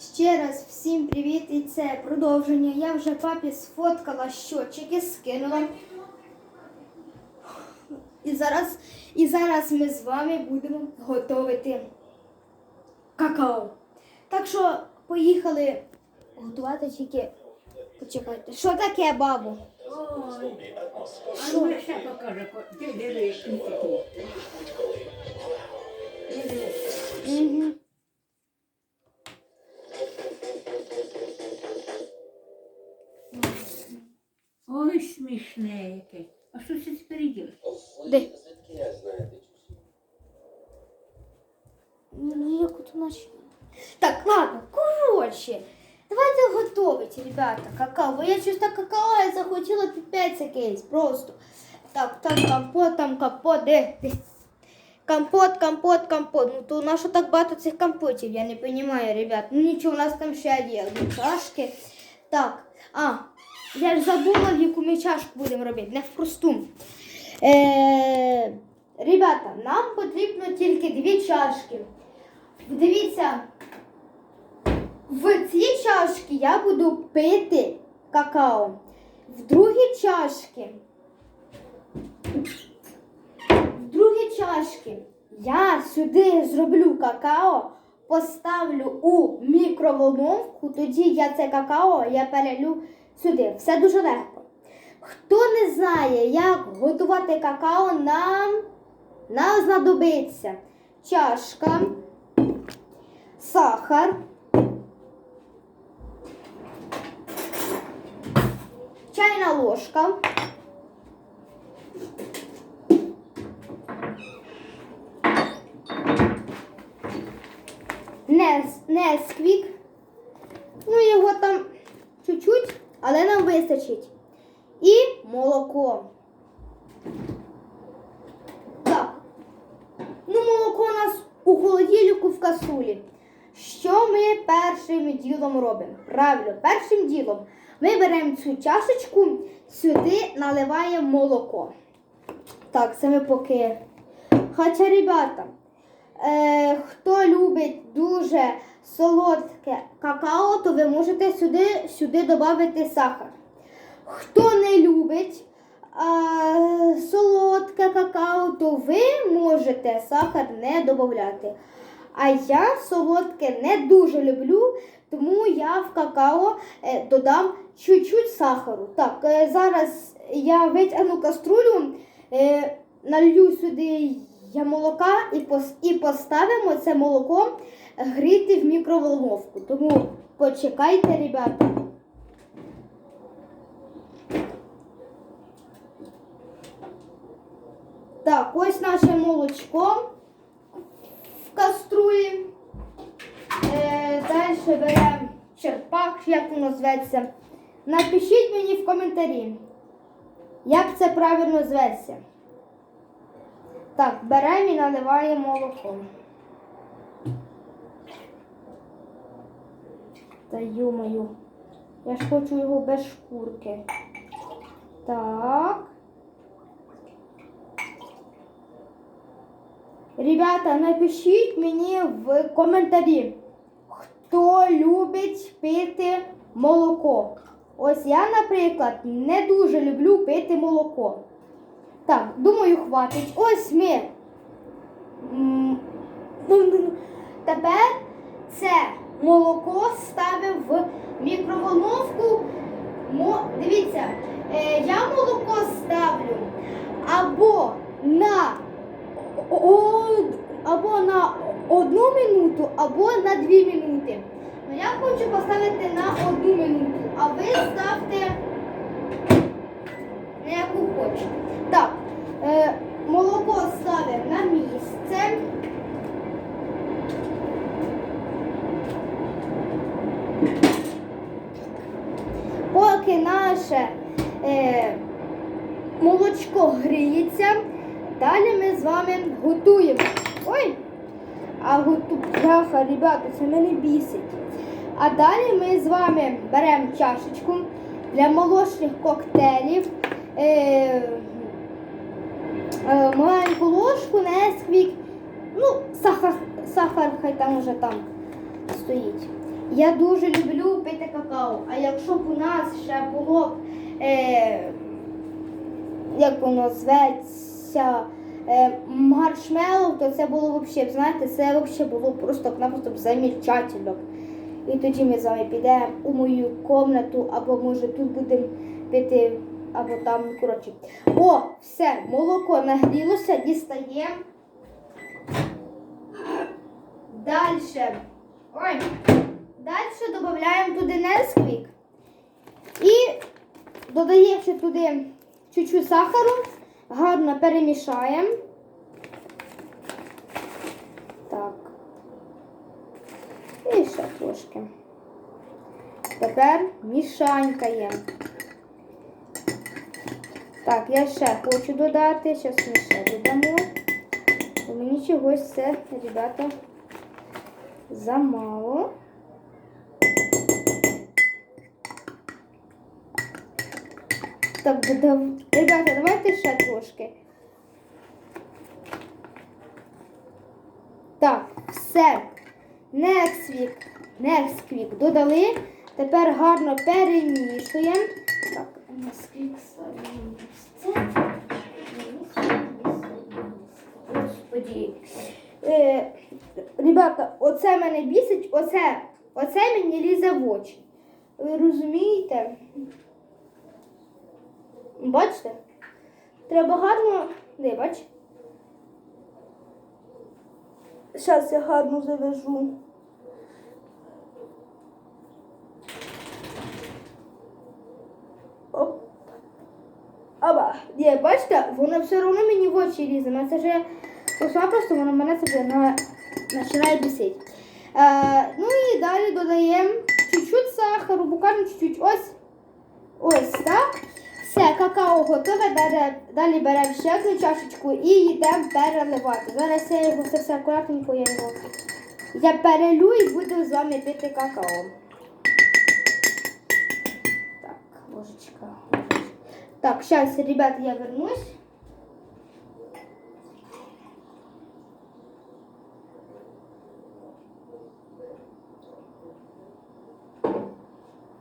Ще раз всім привіт і це продовження. Я вже папі сфоткала щотчики, скинула. І зараз, і зараз ми з вами будемо готувати какао. Так що поїхали готувати тільки. Почекайте. Що таке, бабу? А ну ще ти. Диви. Угу. Ой, смішне яке. А що це спереді? Де? Ну, як от наче. Так, ладно, коротше. Давайте готувати, ребята, какао. Бо я щось так какао я захотіла піпець якийсь, просто. Так, там компот, там компот, де? де? Компот, компот, компот. Ну то на що так багато цих компотів, я не розумію, ребят. Ну нічого, у нас там ще є одні чашки. Так, а, я ж забула, яку ми чашку будемо робити, не в просту. Е, ребята, нам потрібно тільки дві чашки. Дивіться, в цій чашці я буду пити какао. В другій чашці. В другій чашці я сюди зроблю какао, поставлю у мікроволновку, тоді я це какао я перелю сюди. Все дуже легко. Хто не знає, як готувати какао, нам, нам знадобиться чашка, сахар, чайна ложка, Несквік. Ну, його там чуть-чуть, але нам вистачить. І молоко. Так. Ну, молоко у нас у холодильнику в касулі. Що ми першим ділом робимо? Правильно, першим ділом ми беремо цю чашечку, сюди наливаємо молоко. Так, це ми поки. Хоча, ребята, е, хто любить дуже солодке какао, то ви можете сюди, сюди додати сахар. Хто не любить а, солодке какао, то ви можете сахар не додати. А я солодке не дуже люблю, тому я в какао е, додам чуть-чуть сахару. Так, е, зараз я витягну каструлю, е, налью сюди я молока і, пос, і поставимо це молоко гріти в мікроволновку. Тому почекайте, ребята. Так, ось наше молочко в каструлі. Е, далі беремо черпак, як воно зветься. Напишіть мені в коментарі, як це правильно зветься. Так, беремо і наливаємо молоко. Та ю-мою, я ж хочу його без шкурки. Так. Ребята, напишіть мені в коментарі, хто любить пити молоко. Ось я, наприклад, не дуже люблю пити молоко. Так, думаю, хватить. Ось ми. ну, ну, ну. Тепер це молоко ставимо в мікроволновку. Дивіться, е, я молоко ставлю або на або на одну минуту, або на дві минути. Ну, я хочу поставити на одну минуту, а ви ставте на яку хочете. Так, е, молоко ставимо на місце. Поки наше е, молочко гріється, далі ми з вами готуємо. Ой! А готу... Бляха, ребята, це мене бісить. А далі ми з вами беремо чашечку для молочних коктейлів. Е, е, маленьку ложку, несквік, ну, сахар, сахар хай там уже там стоїть. Я дуже люблю пити какао. А якщо б у нас ще було б, е, як воно зветься, е, маршмеллоу, то це було взагалі, знаєте, це взагалі було просто-напросто б замечательно. б. І тоді ми з вами підемо у мою кімнату, або може тут будемо пити, або там, коротше. О, все, молоко нагрілося, дістаємо. Дальше. Ой. Дальше додаємо туди Несквік. І ще туди чуть-чуть сахару. Гарно перемішаємо. Так. І ще трошки. Тепер мішанькаємо. Так, я ще хочу додати. Зараз ми ще додамо. Бо мені чогось це, ребята, замало. Так, додав... ребята, давайте ще трошки. Так, все. Нексвік, Несквік додали. Тепер гарно перемішуємо. Так, Несквік ставимо ось це. Господі. Е, ребята, оце мене бісить, оце, оце мені лізе в очі. Ви розумієте? Бачите? Треба гарно. Де, бач? Зараз я гарно завяжу. Оп. Аба, Ні, бачите, воно все одно мені в очі лізе. Це вже просто воно мене це на... починає бісити. Е, ну і далі додаємо чуть-чуть сахару, буквально чуть-чуть. Ось. Ось так. Все, какао готове. Далі, далі беремо ще одну чашечку і йдемо переливати. Зараз я його все, все акуратненько я його. Я перелю і буду з вами пити какао. Так, ложечка. Так, сейчас, ребят, я вернусь.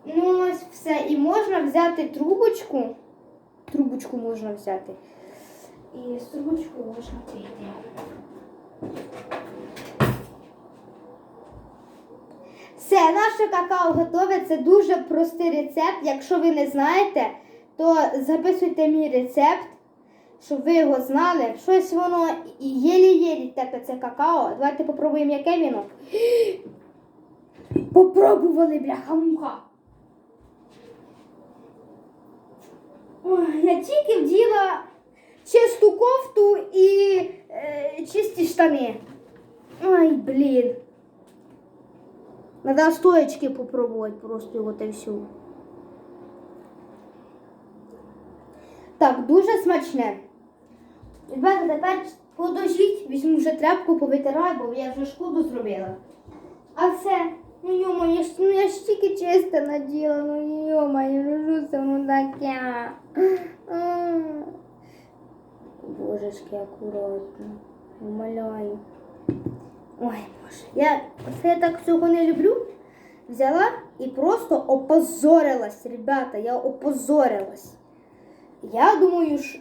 Ну, ось все. І можна взяти трубочку. Трубочку можна взяти. І з трубочкою можна пити. Все, наше какао готове. Це дуже простий рецепт. Якщо ви не знаєте, то записуйте мій рецепт, щоб ви його знали. Щось воно єлі-єлі тепе це какао. Давайте попробуємо, яке віно. Попробували, бляха-муха. Ой, Я тільки вділа чисту кофту і е, чисті штани. Ой, блін. Надо стоечки попробовать просто вот и все. Так, дуже смачне. Ребята, тепер подожіть, візьму вже тряпку, повитираю, бо я вже шкоду зробила. А все, ну йома, я ж, ну, я ж тільки чисто наділа, ну йома, що це воно таке? Божечки, акуратно. Умоляю. Ой, Боже, я це так цього не люблю. Взяла і просто опозорилась, ребята, я опозорилась. Я думаю, що...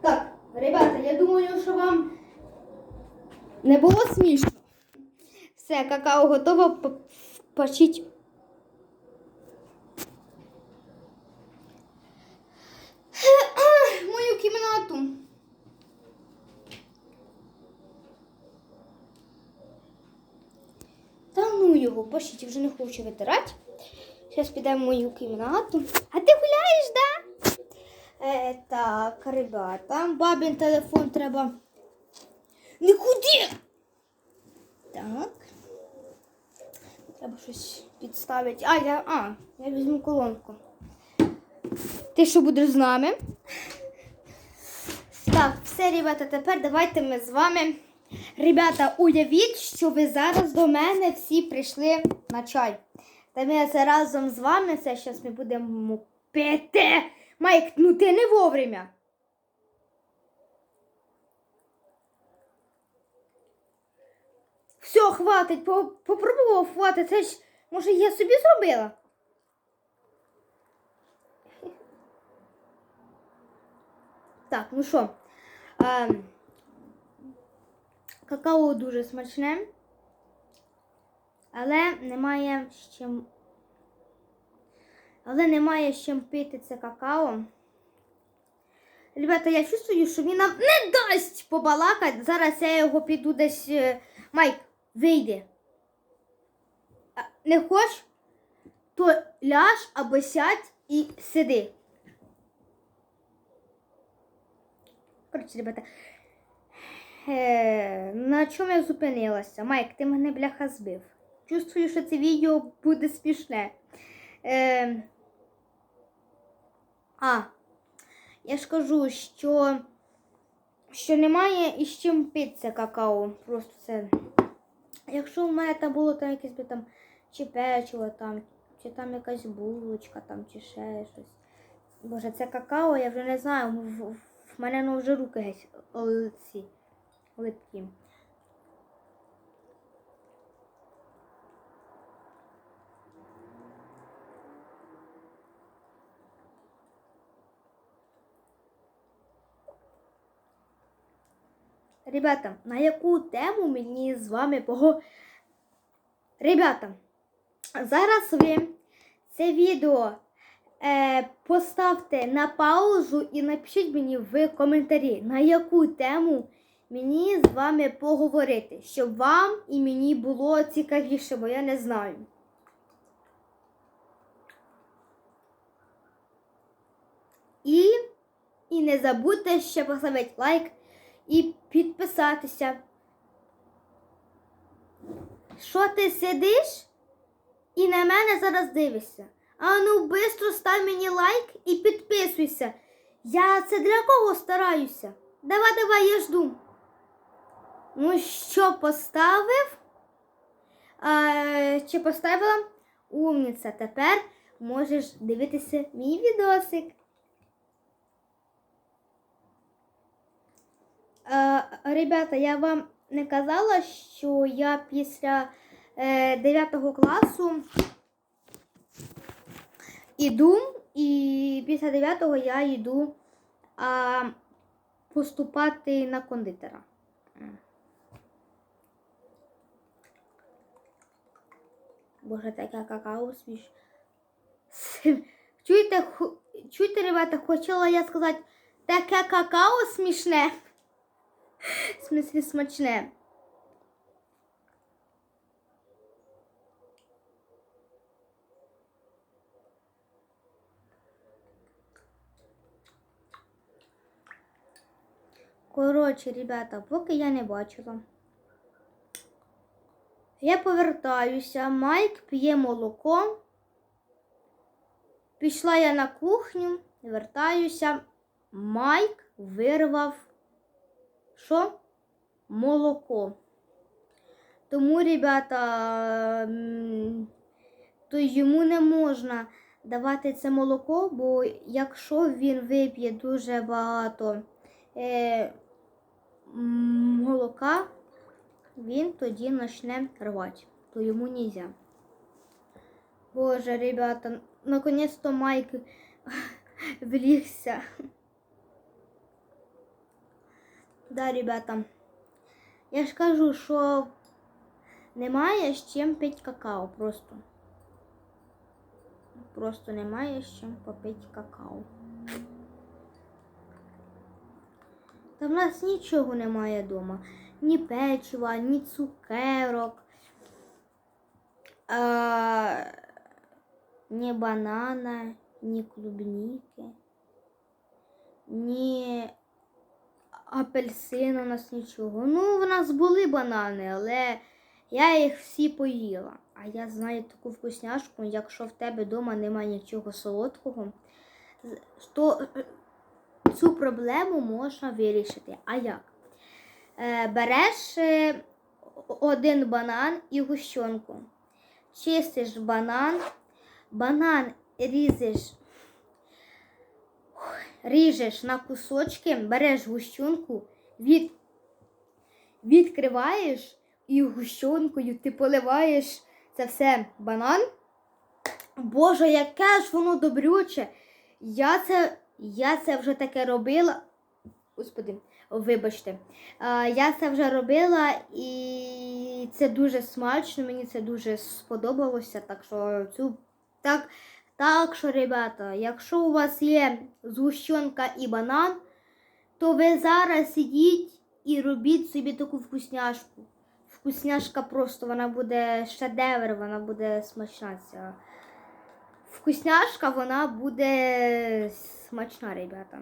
Так, ребята, я думаю, що вам не було смішно. Все, какао готово, почіть. Мою кімнату. Та ну його, пошіть, вже не хочу витирати. Зараз підемо в мою кімнату. А ти гуляєш, да? Е, так, ребята, бабин телефон треба. Нікуди! Так. Треба щось підставити. А, я, а, я візьму колонку. Ти що будеш з нами? Так, все, ребята, тепер давайте ми з вами. Ребята, уявіть, що ви зараз до мене всі прийшли на чай. Та ми це разом з вами це зараз ми будемо пити. Майк, ну ти не вовремя. Все, хватить, попробував хватить. Це ж, може, я собі зробила? Так, ну що, какао дуже смачне, але немає з чим. Але немає з чим пити це какао. Ребята, я чувствую, що він нам не дасть побалакати. Зараз я його піду десь. е, Майк, вийди. Не хочеш? То ляж або сядь і сиди. Коротше, ребята. Е, на чому я зупинилася? Майк, ти мене бляха збив. Чувствую, що це відео буде смішне. Е, а, я ж кажу, що, що немає із чим пити какао. Просто це. Якщо в мене там було там якесь би там чи печиво там, чи там якась булочка там, чи ще щось. Боже, це какао, я вже не знаю. В, в, в мене ну, вже руки геть липкі. Ребята, на яку тему мені з вами пого... Ребята, зараз ви це відео е, поставте на паузу і напишіть мені в коментарі, на яку тему мені з вами поговорити, щоб вам і мені було цікавіше, бо я не знаю. І, і не забудьте ще поставити лайк і підписатися. Що ти сидиш і на мене зараз дивишся? А ну бистро став мені лайк і підписуйся. Я це для кого стараюся? Давай, давай, я жду. Ну що поставив? А, чи поставила? Умниця. Тепер можеш дивитися мій відосик. Е, ребята, я вам не казала, що я після е, 9 класу іду, і після 9 я йду а, поступати на кондитера. Боже, таке какао сміш. Чуєте, чуєте, ребята, хотіла я сказати, таке какао смішне. В смысле смачне. Коротше, ребята, поки я не бачила. Я повертаюся, Майк п'є молоко. Пішла я на кухню, вертаюся. Майк вирвав що? Молоко. Тому, ребята, то йому не можна давати це молоко, бо якщо він вип'є дуже багато е, молока, він тоді почне рвати. То йому не можна. Боже, ребята, наконец-то Майк влігся. Да, ребята. Я ж кажу, що немає з чим пити какао просто. Просто немає з чим попити какао. Та в нас нічого немає вдома. Ні печива, ні цукерок, а, ні банана, ні клубніки, ні апельсин у нас нічого. Ну, в нас були банани, але я їх всі поїла. А я знаю таку вкусняшку, якщо в тебе вдома немає нічого солодкого, то е, цю проблему можна вирішити. А як? Е, береш е, один банан і гущонку. Чистиш банан, банан різеш ріжеш на кусочки, береш гущунку, від, відкриваєш, і гущонкою ти поливаєш це все банан. Боже, яке ж воно добрюче. Я це, я це вже таке робила. Господи, вибачте. Я це вже робила і це дуже смачно, мені це дуже сподобалося. Так що цю так, так що, ребята, якщо у вас є згущенка і банан, то ви зараз сидіть і робіть собі таку вкусняшку. Вкусняшка просто вона буде шедевр, вона буде смачна. Ця. Вкусняшка, вона буде смачна, ребята.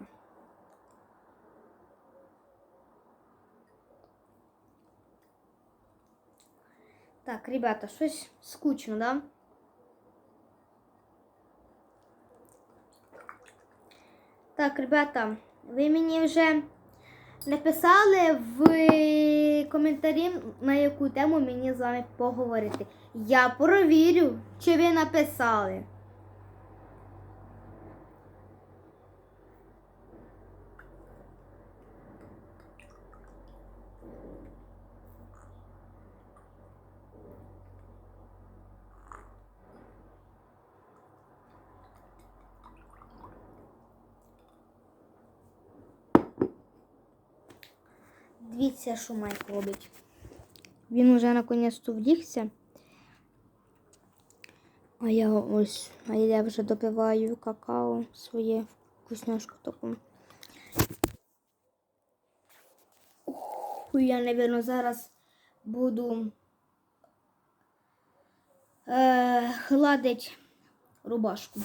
Так, ребята, щось скучно, да? Так, ребята, ви мені вже написали в коментарі, на яку тему мені з вами поговорити. Я провірю, чи ви написали. Дивіться, що Майк робить. Він уже наконець вдігся. А я ось, а я вже допиваю какао своє вкусняшку таку. Я, напевно, зараз буду е, гладить рубашку.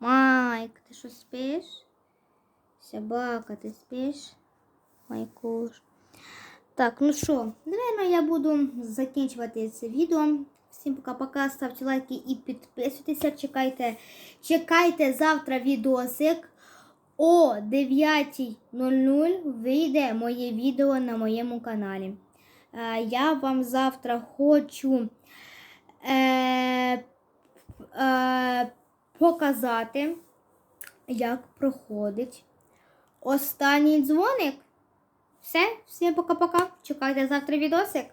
Майк, ти що спиш? Собака, ти спиш? Майкуш. Так, ну що, напевно, я буду закінчувати це відео. Всім пока-пока, ставте лайки і підписуйтеся. Чекайте, чекайте завтра відосик. О 9.00 вийде моє відео на моєму каналі. Е, я вам завтра хочу е, е, показати, як проходить останній дзвоник. Все, всім пока-пока. Чекайте завтра відосик.